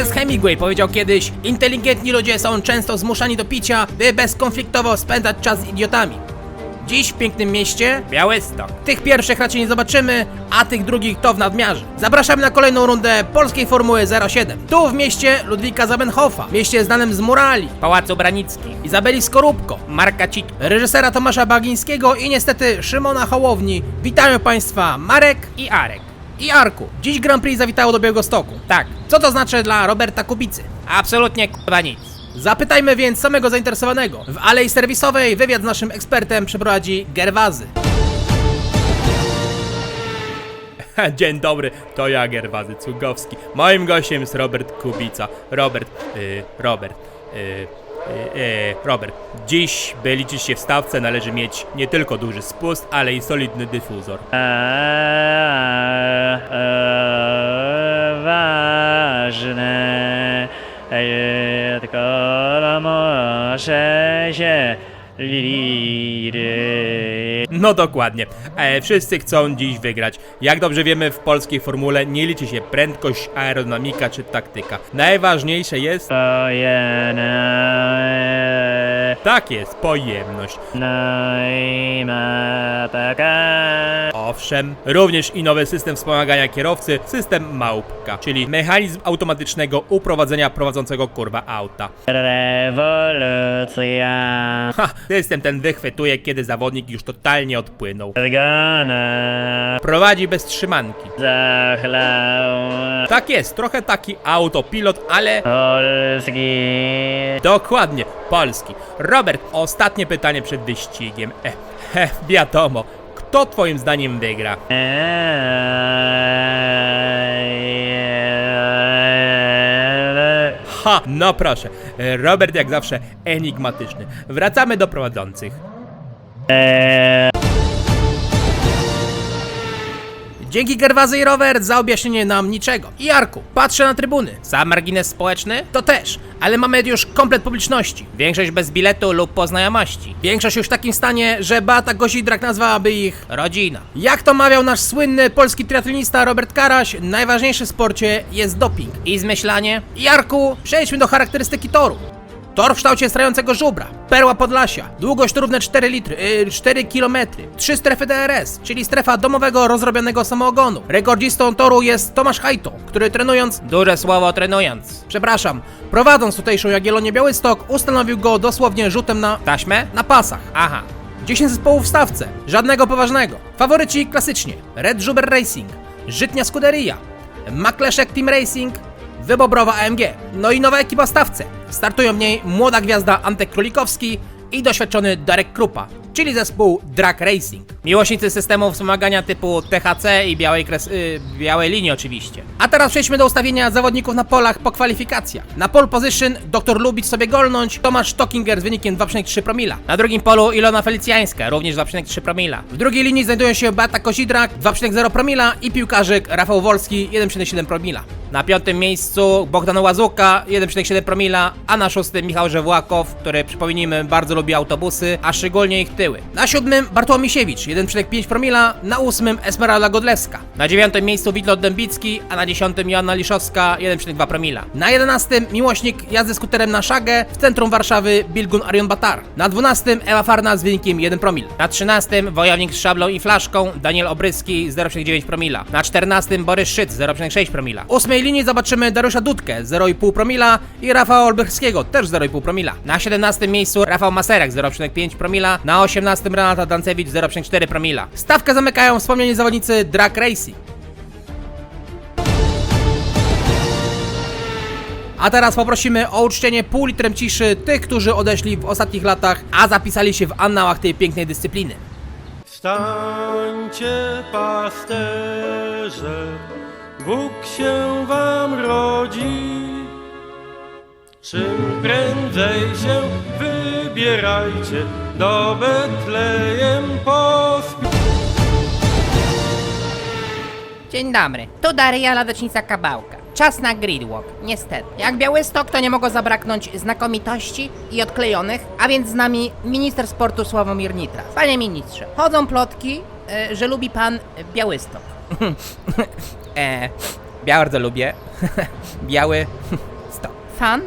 Ernest Hemingway powiedział kiedyś, inteligentni ludzie są często zmuszani do picia, by bezkonfliktowo spędzać czas z idiotami. Dziś w pięknym mieście Białystok. Tych pierwszych raczej nie zobaczymy, a tych drugich to w nadmiarze. Zapraszamy na kolejną rundę polskiej Formuły 07. Tu w mieście Ludwika Zamenhofa, mieście znanym z murali, Pałacu Branickich, Izabeli Skorupko, Marka Cit, reżysera Tomasza Bagińskiego i niestety Szymona Hołowni. Witają Państwa Marek i Arek. I Arku, dziś Grand Prix zawitało do Białegostoku. Tak. Co to znaczy dla Roberta Kubicy? Absolutnie k***a nic. Zapytajmy więc samego zainteresowanego. W alei serwisowej wywiad z naszym ekspertem przeprowadzi Gerwazy. Dzień dobry, to ja Gerwazy Cugowski. Moim gościem jest Robert Kubica. Robert, y, Robert, y, y, y, Robert. Dziś, by liczyć się w stawce, należy mieć nie tylko duży spust, ale i solidny dyfuzor. Eee, eee, ważne, tylko może się. No dokładnie. E, wszyscy chcą dziś wygrać. Jak dobrze wiemy, w polskiej formule nie liczy się prędkość, aerodynamika czy taktyka. Najważniejsze jest... Tak jest, pojemność. najma taka. Owszem, również i nowy system wspomagania kierowcy, system małpka, czyli mechanizm automatycznego uprowadzenia prowadzącego kurwa auta. Rewolucja. Ha, system ten wychwytuje, kiedy zawodnik już totalnie odpłynął. Zgana Prowadzi bez trzymanki. zachlał. Tak jest, trochę taki autopilot, ale Polski. dokładnie, polski. Robert, ostatnie pytanie przed wyścigiem. E, he, wiadomo, kto twoim zdaniem wygra? Eee, Ha, no proszę, e, Robert jak zawsze enigmatyczny. Wracamy do prowadzących. Dzięki Gerwazy i Robert za objaśnienie nam niczego. I Arku, patrzę na trybuny. Sam margines społeczny? To też, ale mamy już komplet publiczności. Większość bez biletu lub po znajomości. Większość już w takim stanie, że Beata Gozidrak nazwałaby ich rodzina. Jak to mawiał nasz słynny polski triatlonista Robert Karaś, najważniejszy w sporcie jest doping i zmyślanie. I Arku, przejdźmy do charakterystyki toru. Tor w kształcie strającego żubra, perła Podlasia, długość równe 4 litry, yy, 4 km, 3 strefy DRS, czyli strefa domowego rozrobionego samoogonu. Rekordzistą toru jest Tomasz Hajto, który trenując, duże słowo trenując, przepraszam, prowadząc tutejszą Jagiellonię Białystok, ustanowił go dosłownie rzutem na taśmę na pasach. Aha. 10 zespołów w stawce, żadnego poważnego. Faworyci klasycznie, Red Żuber Racing, Żytnia Scuderia, Makleszek Team Racing, Wybobrowa AMG. No i nowa ekipa stawce. Startują w niej młoda gwiazda Antek Królikowski i doświadczony Darek Krupa, czyli zespół Drag Racing. Miłośnicy systemu wspomagania typu THC i białej, kres, y, białej linii oczywiście. A teraz przejdźmy do ustawienia zawodników na polach po kwalifikacjach. Na pole position dr lubić sobie golnąć Tomasz Stockinger z wynikiem 2,3 promila. Na drugim polu Ilona Felicjańska, również 2,3 promila. W drugiej linii znajdują się Beata Kozidrak 2,0 promila i piłkarzyk Rafał Wolski 1,7 promila. Na piątym miejscu Bogdan Łazuka 1,7 promila, a na szóstym Michał Żewłakow, który przypomnijmy bardzo lubi autobusy, a szczególnie ich tyły. Na siódmym Bartłomiej Siewicz 1,5 promila, na ósmym Esmeralda Godlewska. Na dziewiątym miejscu Witlot Dębicki, a na dziesiątym Joanna Liszowska 1,2 promila. Na jedenastym miłośnik jazdy skuterem na szagę w centrum Warszawy Bilgun Arion Batar. Na dwunastym Ewa Farna z wynikiem 1 promil. Na trzynastym wojownik z szablą i flaszką Daniel Obryski 0,9 promila. Na czternastym Borys Szyc 0,6 promila. W ósmej linii zobaczymy Dariusza Dudkę 0,5 promila i Rafała Olbrychskiego też 0,5 promila. Na 17 miejscu Rafał Maserek 0,5 promila. Na 18 Renata Dancewicz 0,4 promila. Stawkę zamykają wspomnieni zawodnicy Drag Racing. A teraz poprosimy o uczczenie pół litrem ciszy tych, którzy odeszli w ostatnich latach, a zapisali się w annałach tej pięknej dyscypliny. Wstańcie, pasterze, Bóg się wam rodzi. Czym prędzej się wybierajcie, do Betlejem pospieszcie. Dzień dobry, tu Daria Ladecznica Kabałka. Czas na gridwalk, niestety. Jak Białystok, to nie mogło zabraknąć znakomitości i odklejonych, a więc z nami minister sportu Sławomir Nitras. Panie ministrze, chodzą plotki, e, że lubi pan Białystok. E, Bardzo lubię. Biały. Stop. Fan?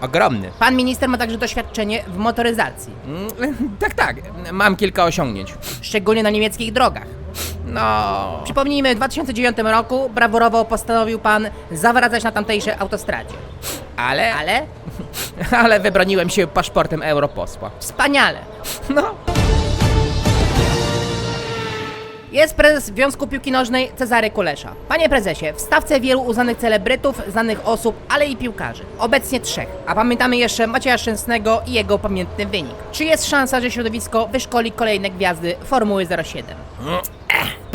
Ogromny. Pan minister ma także doświadczenie w motoryzacji, Mm, Tak, tak. Mam kilka osiągnięć. szczególnie na niemieckich drogach. No. Przypomnijmy, w 2009 roku brawurowo postanowił pan zawracać na tamtejszej autostradzie. Ale. Ale Ale wybroniłem się paszportem europosła. wspaniale. No. Jest prezes Związku Piłki Nożnej Cezary Kulesza. Panie prezesie, w stawce wielu uznanych celebrytów, znanych osób, ale i piłkarzy. Obecnie trzech. A pamiętamy jeszcze Macieja Szczęsnego i jego pamiętny wynik. Czy jest szansa, że środowisko wyszkoli kolejne gwiazdy Formuły 07?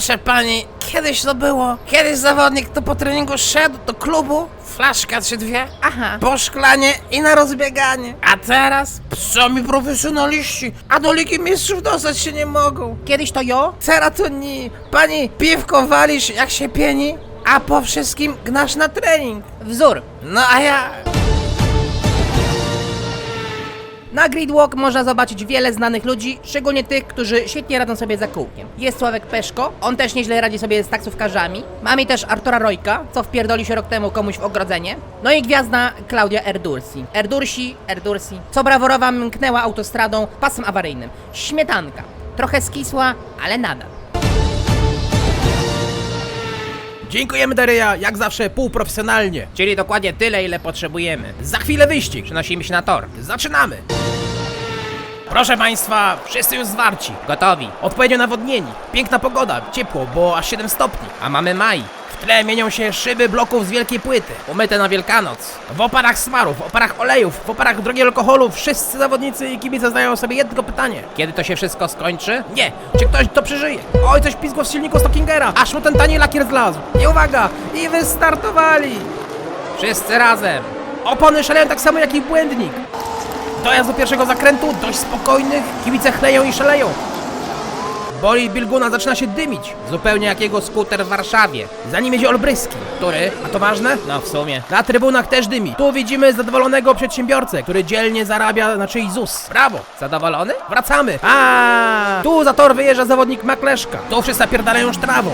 Proszę pani, kiedyś to było. Kiedyś zawodnik to po treningu szedł do klubu, flaszka czy dwie, Aha. po szklanie i na rozbieganie. A teraz sami profesjonaliści, a do Ligi Mistrzów dostać się nie mogą. Kiedyś to jo? Teraz to nie. Pani, piwko walisz jak się pieni, a po wszystkim gnasz na trening. Wzór. No a ja... Na Gridwalk można zobaczyć wiele znanych ludzi, szczególnie tych, którzy świetnie radzą sobie za kółkiem. Jest Sławek Peszko, on też nieźle radzi sobie z taksówkarzami. Mamy też Artura Rojka, co wpierdolił się rok temu komuś w ogrodzenie. No i gwiazda Klaudia Erdursi. Erdursi, Erdursi, co braworowa mknęła autostradą pasem awaryjnym. Śmietanka. Trochę skisła, ale nadal. Dziękujemy Daryja, jak zawsze półprofesjonalnie. Czyli dokładnie tyle, ile potrzebujemy. Za chwilę wyścig. Przenosimy się na tor. Zaczynamy. Proszę Państwa, wszyscy już zwarci. Gotowi. Odpowiednio nawodnieni. Piękna pogoda, ciepło, bo aż 7 stopni. A mamy maj. W tle mienią się szyby bloków z wielkiej płyty. Umyte na Wielkanoc. W oparach smarów, w oparach olejów, w oparach drogiego alkoholu wszyscy zawodnicy i kibice zadają sobie jedno pytanie. Kiedy to się wszystko skończy? Nie, czy ktoś to przeżyje? Oj, coś pizgło z silniku Stockingera, aż mu ten tani lakier zlazł. I uwaga, i wystartowali. Wszyscy razem. Opony szaleją tak samo jak i błędnik. Dojazd do pierwszego zakrętu, dość spokojnych, kibice chleją i szaleją. Boli Bilguna zaczyna się dymić, Zupełnie jak jego skuter w Warszawie. za nim jedzie Olbryski. Który? A to ważne? No w sumie. Na trybunach też dymi. Tu widzimy zadowolonego przedsiębiorcę, który dzielnie zarabia na czyjś ZUS. Brawo! Zadowolony? Wracamy! A Tu za tor wyjeżdża zawodnik Makleszka. Tu wszyscy napierdalają już trawą.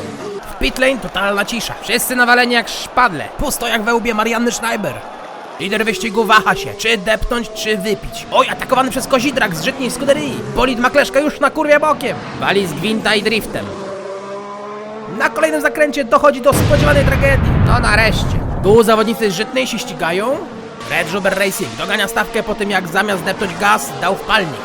W pit lane totalna cisza. Wszyscy nawaleni jak szpadle. Pusto jak we łbie Marianny Schneiber. Lider wyścigu waha się, czy depnąć, czy wypić. Oj, atakowany przez kozidrak z żytniej skuderii. Bolid Makleszka już na kurwie bokiem. Wali z gwinta i driftem. Na kolejnym zakręcie dochodzi do spodziewanej tragedii. No nareszcie. Tu zawodnicy z żytnej się ścigają. Red Rubber Racing dogania stawkę po tym, jak zamiast depnąć gaz, dał wpalnik.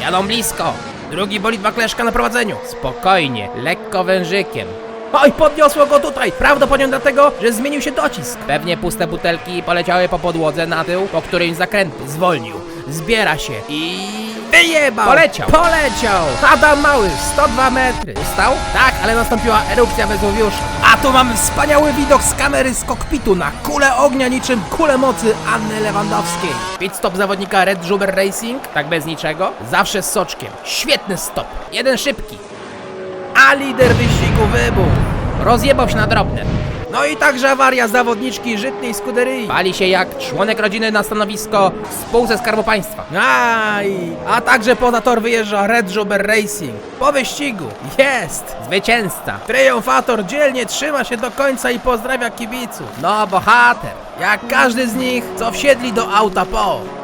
Jadą blisko. Drugi bolid Makleszka na prowadzeniu. Spokojnie, lekko wężykiem. Oj, podniosło go tutaj! Prawdopodobnie dlatego, że zmienił się docisk. Pewnie puste butelki poleciały po podłodze na tył, po którymś zakrętu. Zwolnił, zbiera się i... Wyjebał! Poleciał. Poleciał! Adam Mały, 102 metry. Stał? Tak, ale nastąpiła erupcja Wezuwiusza. A tu mamy wspaniały widok z kamery z kokpitu na kulę ognia niczym kulę mocy Anny Lewandowskiej. Pit stop zawodnika Red Rubber Racing, Tak bez niczego? zawsze z soczkiem. Świetny stop. Jeden szybki. A lider wyścigu wybuchł. Rozjebał się na drobne. No i także awaria zawodniczki Żytnej Skuderii. Pali się jak członek rodziny na stanowisko w spółce Skarbu Państwa. Aj, a także poza tor wyjeżdża Red Rubber Racing. Po wyścigu jest. Zwycięzca. Triumfator dzielnie trzyma się do końca i pozdrawia kibiców. No, bohater. Jak każdy z nich, co wsiedli do auta po.